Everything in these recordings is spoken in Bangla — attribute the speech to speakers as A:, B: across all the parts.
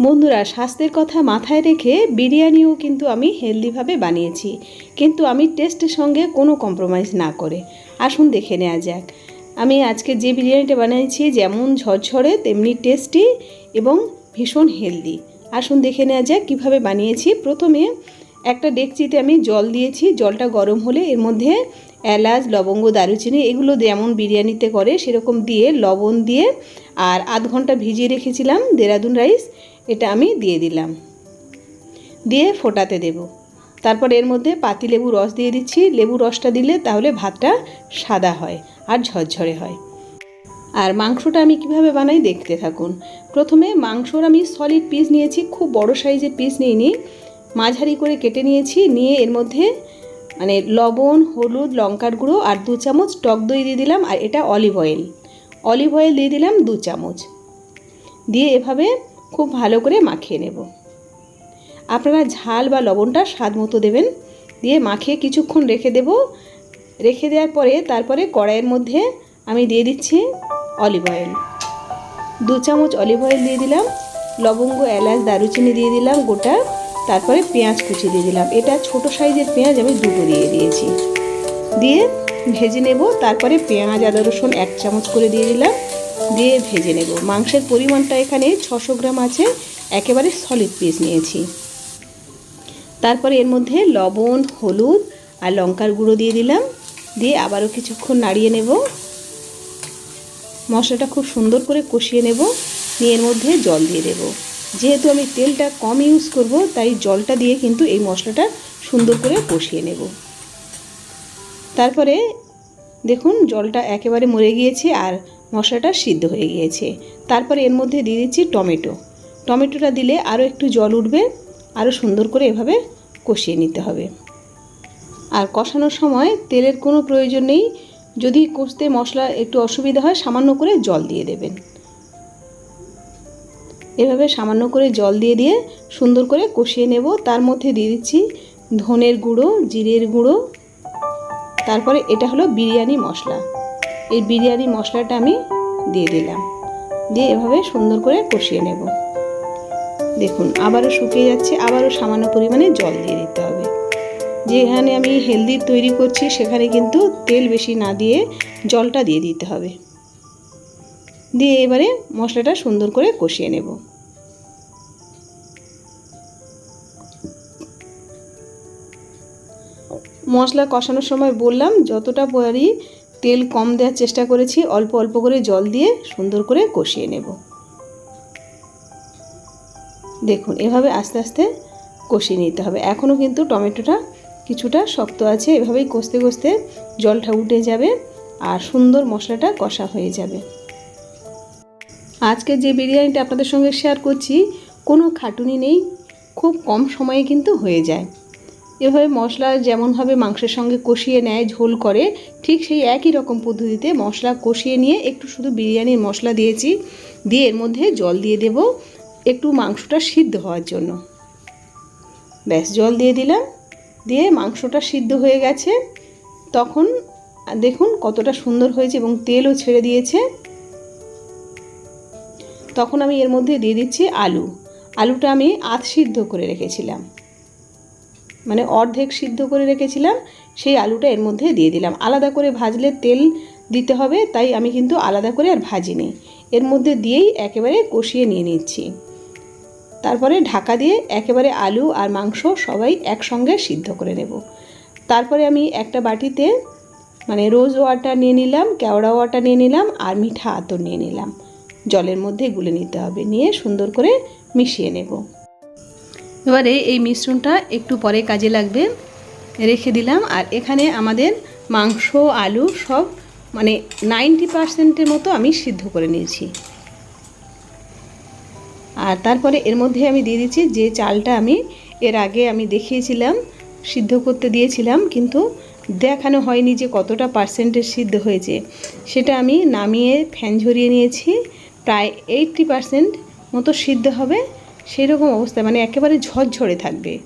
A: বন্ধুরা, স্বাস্থ্যের কথা মাথায় রেখে বিরিয়ানিও কিন্তু আমি হেলদিভাবে বানিয়েছি। কিন্তু আমি টেস্টের সঙ্গে কোনো কম্প্রোমাইজ না করে। আসুন দেখে নেওয়া যাক। আমি আজকে যে বিরিয়ানিটা বানিয়েছি, যেমন ঝরঝরে, তেমনি টেস্টি এবং ভীষণ হেলদি আসুন দেখে নেওয়া যাক কীভাবে বানিয়েছি। প্রথমে একটা ডেকচিতে আমি জল দিয়েছি। জলটা গরম হলে এর মধ্যে এলাচ, লবঙ্গ, দারুচিনি, এগুলো যেমন বিরিয়ানিতে করে, সেরকম দিয়ে লবণ দিয়ে আর আধ ঘণ্টা ভিজিয়ে রেখেছিলাম দেরাদুন রাইস। এটা আমি দিয়ে দিলাম। দিয়ে ফোটাতে দেব। তারপর এর মধ্যে পাতি লেবু রস দিয়ে দিচ্ছি। লেবু রসটা দিলে তাহলে ভাতটা সাদা হয় আর ঝরঝরে হয়। আর মাংসটা আমি কীভাবে বানাই দেখতে থাকুন। প্রথমে মাংসর আমি সলিড পিস নিয়েছি, খুব বড় সাইজের পিস নিইনি। মাঝারি করে কেটে নিয়েছি, নিয়ে এর মধ্যে মানে লবণ, হলুদ, লঙ্কার গুঁড়ো আর দু চামচ টক দই দিয়ে দিলাম আর এটা অলিভ অয়েল অলিভ অয়েল দিয়ে দিলাম দু চামচ। দিয়ে এভাবে খুব ভালো করে মাখিয়ে নেব। আপনারা ঝাল বা লবণটা স্বাদ মতো দেবেন। দিয়ে মাখিয়ে কিছুক্ষণ রেখে দেব। রেখে দেওয়ার পরে তারপরে কড়াইয়ের মধ্যে আমি দিয়ে দিচ্ছি অলিভ অয়েল। দু চামচ অলিভ অয়েল দিয়ে দিলাম। লবঙ্গ, এলাচ, দারুচিনি দিয়ে দিলাম গোটা। তারপরে পেঁয়াজ কুচি দিয়ে দিলাম। এটা ছোট সাইজের পেঁয়াজ আমি দুটো দিয়ে দিয়েছি। দিয়ে ভেজে নেব। তারপরে পেঁয়াজ, আদা, রসুন এক চামচ করে দিয়ে দিলাম। দিয়ে ভেজে নেব। মাংসের পরিমাণটা এখানে ছশো গ্রাম আছে। একেবারে সলিড পিস নিয়েছি। তারপরে এর মধ্যে লবণ, হলুদ আর লঙ্কার গুঁড়ো দিয়ে দিলাম। দিয়ে আবারও কিছুক্ষণ নাড়িয়ে নেব। মশলাটা খুব সুন্দর করে কষিয়ে নেব। নিয়ে এর মধ্যে জল দিয়ে দেব। যেহেতু আমি তেলটা কম ইউজ করব, তাই জলটা দিয়ে কিন্তু এই মশলাটা সুন্দর করে কষিয়ে নেব। তারপরে দেখুন, জলটা একেবারে মরে গিয়েছে আর মশলাটা সিদ্ধ হয়ে গিয়েছে। তারপরে এর মধ্যে দিয়ে দিচ্ছি টমেটো। টমেটোটা দিলে আরও একটু জল উঠবে, আরও সুন্দর করে এভাবে কষিয়ে নিতে হবে। আর কষানোর সময় তেলের কোনো প্রয়োজন নেই। যদি কষতে মশলা একটু অসুবিধা হয়, সামান্য করে জল দিয়ে দেবেন। এভাবে সামান্য করে জল দিয়ে দিয়ে সুন্দর করে কষিয়ে নেব। তার মধ্যে দিয়ে দিচ্ছি ধনের গুঁড়ো, জিরের গুঁড়ো। তারপরে এটা হলো বিরিয়ানি মশলা। এই বিরিয়ানি মশলাটা আমি দিয়ে দিলাম। দিয়ে এভাবে সুন্দর করে কষিয়ে নেব। দেখুন, আবারও শুকিয়ে যাচ্ছে, আবারও সামান্য পরিমাণে জল দিয়ে দিতে হবে। যেখানে আমি হেলদি তৈরি করছি, সেখানে কিন্তু তেল বেশি না দিয়ে জলটা দিয়ে দিতে হবে। দিয়ে এবারে মশলাটা সুন্দর করে কষিয়ে নেব। মশলা কষানোর সময় বললাম, যতটা পারি তেল কম দেওয়ার চেষ্টা করেছি, অল্প অল্প করে জল দিয়ে সুন্দর করে কষিয়ে নেব। দেখুন, এভাবে আস্তে আস্তে কষিয়ে নিতে হবে। এখনও কিন্তু টমেটোটা কিছুটা শক্ত আছে, এভাবেই কষতে কষতে জলটা উঠে যাবে আর সুন্দর মশলাটা কষা হয়ে যাবে। আজকে যে বিরিয়ানিটা আপনাদের সঙ্গে শেয়ার করছি, কোনো খাটুনি নেই, খুব কম সময়ে কিন্তু হয়ে যায়। এভাবে মশলা যেমনভাবে মাংসের সঙ্গে কষিয়ে নেয়, ঝোল করে, ঠিক সেই একই রকম পদ্ধতিতে মশলা কষিয়ে নিয়ে একটু শুধু বিরিয়ানির মশলা দিয়েছি। দিয়ে এর মধ্যে জল দিয়ে দেব একটু মাংসটা সিদ্ধ হওয়ার জন্য। ব্যাস, জল দিয়ে দিলাম। দিয়ে মাংসটা সিদ্ধ হয়ে গেছে। তখন দেখুন কতটা সুন্দর হয়েছে এবং তেলও ছেড়ে দিয়েছে। তখন আমি এর মধ্যে দিয়ে দিচ্ছি আলু। আলুটা আমি আধ সিদ্ধ করে রেখেছিলাম। মানে অর্ধেক সিদ্ধ করে রেখেছিলাম, সেই আলুটা এর মধ্যে দিয়ে দিলাম। আলাদা করে ভাজলে তেল দিতে হবে, তাই আমি কিন্তু আলাদা করে আর ভাজিনি। এর মধ্যে দিয়েই একেবারে কষিয়ে নিয়ে নিচ্ছি। তারপরে ঢাকা দিয়ে একেবারে আলু আর মাংস সবাই একসঙ্গে সিদ্ধ করে নেব। তারপরে আমি একটা বাটিতে মানে রোজ ওয়াটার নিয়ে নিলাম, কেওড়া ওয়াটার নিয়ে নিলাম আর মিঠা আতর নিয়ে নিলাম। জলের মধ্যে গুলে নিতে হবে, নিয়ে সুন্দর করে মিশিয়ে নেব। এবারে এই মিশ্রণটা একটু পরে কাজে লাগবে। রেখে দিলাম। আর এখানে আমাদের মাংস, আলু সব মানে নাইনটি পারসেন্টের মতো আমি সিদ্ধ করে নিয়েছি। আর তারপরে এর মধ্যে আমি দিয়ে দিচ্ছি যে চালটা আমি এর আগে আমি দেখিয়েছিলাম, সিদ্ধ করতে দিয়েছিলাম, কিন্তু দেখানো হয়নি যে কতটা পার্সেন্টেজ সিদ্ধ হয়েছে। সেটা আমি নামিয়ে ফ্যান ঝরিয়ে নিয়েছি। প্রায় এইটটি পারসেন্ট মতো সিদ্ধ হবে। সেই রকম অবস্থায় মানে একেবারে ঝরঝরে থাকবে।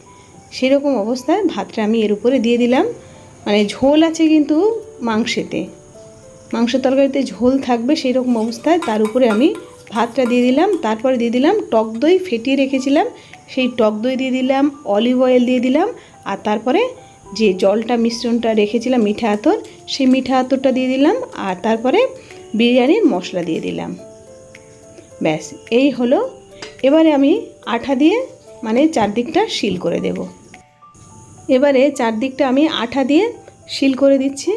A: সেরকম অবস্থায় ভাতটা আমি এর উপরে দিয়ে দিলাম। মানে ঝোল আছে কিন্তু মাংসেতে। মাংস তরকারিতে ঝোল থাকবে সেই রকম অবস্থায় তার উপরে আমি ভাতটা দিয়ে দিলাম। তারপরে দিয়ে দিলাম টক দই ফেটিয়ে রেখেছিলাম। সেই টক দই দিয়ে দিলাম, অলিভ অয়েল দিয়ে দিলাম। আর তারপরে যে জলটা মিশ্রণটা রেখেছিলাম মিঠা আতর, সেই মিঠা আতরটা দিয়ে দিলাম। আর তারপরে বিরিয়ানির মশলা দিয়ে দিলাম। ব্যাস, এই হলো এবারে আমি আঠা দিয়ে মানে চারদিকটা শিল করে দেব। এবারে চারদিকটা আমি আঠা দিয়ে শিল করে দিচ্ছি।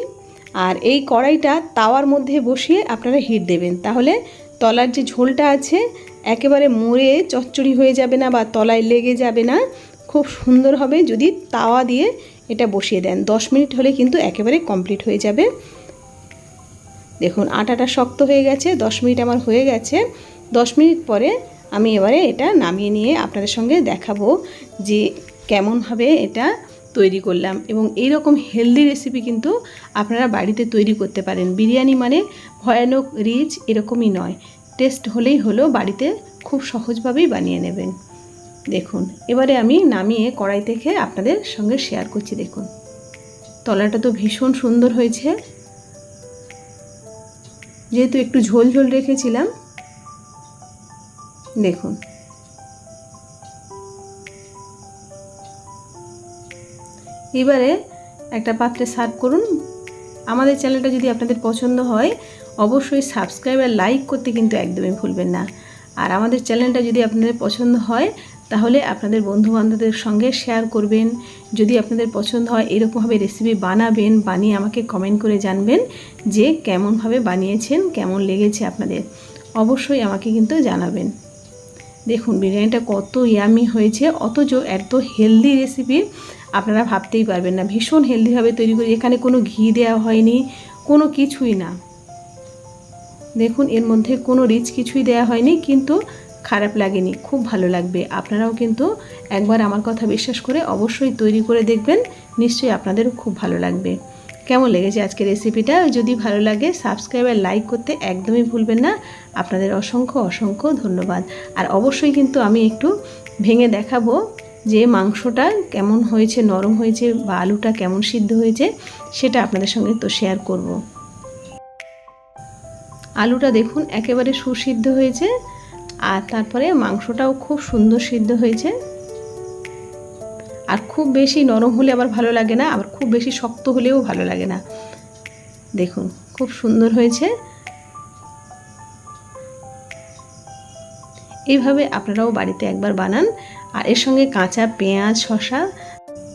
A: আর এই কড়াইটা তাওয়ার মধ্যে বসিয়ে আপনারা হিট দেবেন। তাহলে তলার যে ঝোলটা আছে, একেবারে মুড়ে চচ্চড়ি হয়ে যাবে না বা তলায় লেগে যাবে না। খুব সুন্দর হবে যদি তাওয়া দিয়ে এটা বসিয়ে দেন। দশ মিনিট হলে কিন্তু একেবারে কমপ্লিট হয়ে যাবে। দেখুন আটাটা শক্ত হয়ে গেছে, দশ মিনিট আমার হয়ে গেছে। দশ মিনিট পরে আমি এবারে এটা নামিয়ে নিয়ে আপনাদের সঙ্গে দেখাবো যে কেমনভাবে এটা তৈরি করলাম। এবং এই রকম হেলদি রেসিপি কিন্তু আপনারা বাড়িতে তৈরি করতে পারেন। বিরিয়ানি মানে ভয়ানক রিচ এরকমই নয়। টেস্ট হলেই হলো বাড়িতে খুব সহজভাবেই বানিয়ে নেবেন। দেখুন, এবারে আমি নামিয়ে কড়াই থেকে আপনাদের সঙ্গে শেয়ার করছি, দেখুন। তলাটা তো ভীষণ সুন্দর হয়েছে। যেহেতু একটু ঝোল ঝোল রেখেছিলাম দেখুন। এবারে একটা পাত্রে সার্ভ করুন। আমাদের চ্যানেলটা যদি আপনাদের পছন্দ হয়, অবশ্যই সাবস্ক্রাইব আর লাইক করতে কিন্তু একদমই ভুলবেন না। আর আমাদের চ্যানেলটা যদি আপনাদের পছন্দ হয়, তাহলে আপনাদের বন্ধুবান্ধবদের সঙ্গে শেয়ার করবেন। যদি আপনাদের পছন্দ হয়, এরকমভাবে রেসিপি বানাবেন, বানিয়ে আমাকে কমেন্ট করে জানবেন যে কেমনভাবে বানিয়েছেন, কেমন লেগেছে আপনাদের। অবশ্যই আমাকে কিন্তু জানাবেন। দেখুন, বিরিয়ানিটা কত ইয়ামি হয়েছে, অথচ এত হেলদি রেসিপি আপনারা ভাবতেই পারবেন না। ভীষণ হেলদিভাবে তৈরি করি, এখানে কোনো ঘি দেওয়া হয়নি, কোনো কিছুই না। দেখুন, এর মধ্যে কোনো রিচ কিছুই দেওয়া হয়নি, কিন্তু খারাপ লাগেনি, খুব ভালো লাগবে। আপনারাও কিন্তু একবার আমার কথা বিশ্বাস করে অবশ্যই তৈরি করে দেখবেন, নিশ্চয়ই আপনাদেরও খুব ভালো লাগবে। কেমন লেগেছে আজকের রেসিপিটা যদি ভালো লাগে সাবস্ক্রাইব আর লাইক করতে একদমই ভুলবেন না। আপনাদের অসংখ্য অসংখ্য ধন্যবাদ। আর অবশ্যই কিন্তু আমি একটু ভেঙে দেখাবো যে মাংসটা কেমন হয়েছে, নরম হয়েছে বা আলুটা কেমন সিদ্ধ হয়েছে, সেটা আপনাদের সঙ্গে তো শেয়ার করব। আলুটা দেখুন একেবারে সুসিদ্ধ হয়েছে, আর তারপরে মাংসটাও খুব সুন্দর সিদ্ধ হয়েছে। আর খুব বেশি নরম হলে আবার ভালো লাগে না, আবার খুব বেশি শক্ত হলেও ভালো লাগে না। দেখুন, খুব সুন্দর হয়েছে। এইভাবে আপনারাও বাড়িতে একবার বানান, আর এর সঙ্গে কাঁচা পেঁয়াজ শশা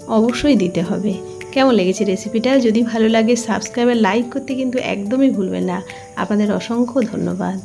A: অবশ্যই দিতে হবে। কেমন লেগেছে রেসিপিটা? যদি ভালো লাগে, সাবস্ক্রাইব আর লাইক করতে কিন্তু একদমই ভুলবেন না। আপনাদের অসংখ্য ধন্যবাদ।